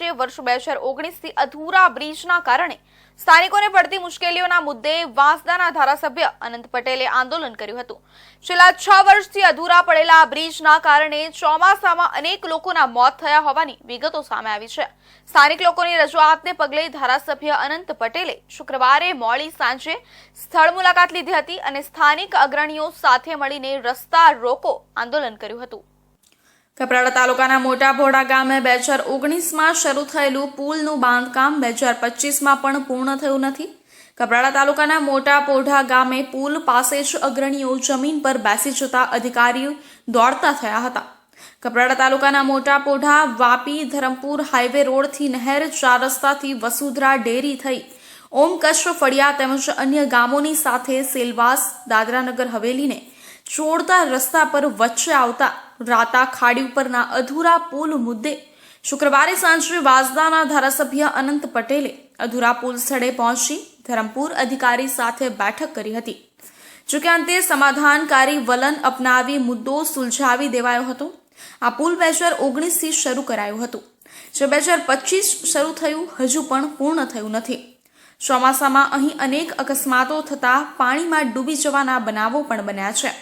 છે વર્ષ બે હજાર ઓગણીસથી અધૂરા બ્રિજના કારણે સ્થાનિકોને પડતી મુશ્કેલીઓના મુદ્દે વાંસદાના ધારાસભ્ય અનંત પટેલે આંદોલન કર્યું હતું. છેલ્લા છ વર્ષથી અધૂરા પડેલા આ બ્રિજના કારણે ચોમાસામાં અનેક લોકોના મોત થયા હોવાની વિગતો સામે આવી છે. સ્થાનિક લોકોની રજૂઆતને પગલે ધારાસભ્ય અનંત પટેલે શુક્રવારે મોડી સાંજે સ્થળ મુલાકાત લીધી હતી અને સ્થાનિક અગ્રણીઓ સાથે મળીને રસ્તા રોકો આંદોલન કર્યું હતું. કપરાડા તાલુકાના મોટા ભોડા ગામે બે હજાર ઓગણીસમાં શરૂ થયેલું પુલનું બાંધકામ બે હજાર પચીસમાં પણ પૂર્ણ થયું નથી. કપરાડા તાલુકાના મોટા પોઢા ગામે પુલ પાસે જ અગ્રણીઓ જમીન પર બેસી જતા અધિકારીઓ દોડતા થયા હતા. કપરાડા તાલુકાના મોટા પોઢા વાપી ધરમપુર હાઈવે રોડથી નહેર ચાર રસ્તાથી વસુધરા ડેરી થઈ ઓમ ફળિયા તેમજ અન્ય ગામોની સાથે સેલવાસ દાદરાનગર હવેલીને છોડતા રસ્તા પર વચ્ચે આવતા રાતા ખાડી ઉપરના અધૂરા પુલ મુદ્દે. શુક્રવારે સાંજે વાસદાના ધારાસભ્ય અનંત પટેલે અધૂરા પુલ સ્થળે પહોંચી ધરમપુર અધિકારી સાથે બેઠક કરી હતી. જોકે અંતે સમાધાનકારી વલણ અપનાવી મુદ્દો સુલઝાવી દેવાયો હતો. આ પુલ બે હજાર ઓગણીસથી શરૂ કરાયું હતું, જે બે હજાર પચીસ શરૂ થયું, હજુ પણ પૂર્ણ થયું નથી. ચોમાસામાં અહીં અનેક અકસ્માતો થતા પાણીમાં ડૂબી જવાના બનાવો પણ બન્યા છે.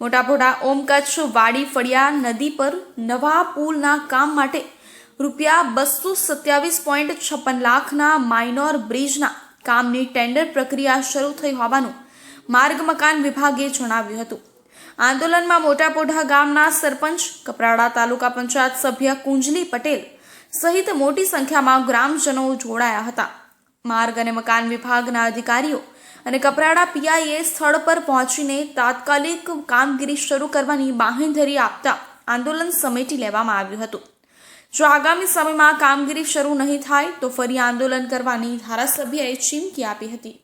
મોટાભોડા ઓમ કચ્છ વાડી ફળિયા નદી પર નવા પુલના કામ માટે રૂપિયા બસો સત્યાવીસ પોઈન્ટ છપ્પન લાખના માઇનોર બ્રિજના કામની ટેન્ડર પ્રક્રિયા શરૂ થઈ હોવાનું માર્ગ મકાન વિભાગે જણાવ્યું હતું. આંદોલનમાં મોટાપોઢા ગામના સરપંચ, કપરાડા તાલુકા પંચાયત સભ્ય કુંજલી પટેલ સહિત મોટી સંખ્યામાં ગ્રામજનો જોડાયા હતા. માર્ગ અને મકાન વિભાગના અધિકારીઓ અને કપરાડા પીઆઈએ સ્થળ પર પહોંચીને તાત્કાલિક કામગીરી શરૂ કરવાની બાંહેધરી આપતા આંદોલન સમેટી લેવામાં આવ્યું હતું. જો આગામી સમયમાં કામગીરી શરૂ નહીં થાય તો ફરી આંદોલન કરવાની ધારાસભ્યએ ચીમકી આપી હતી.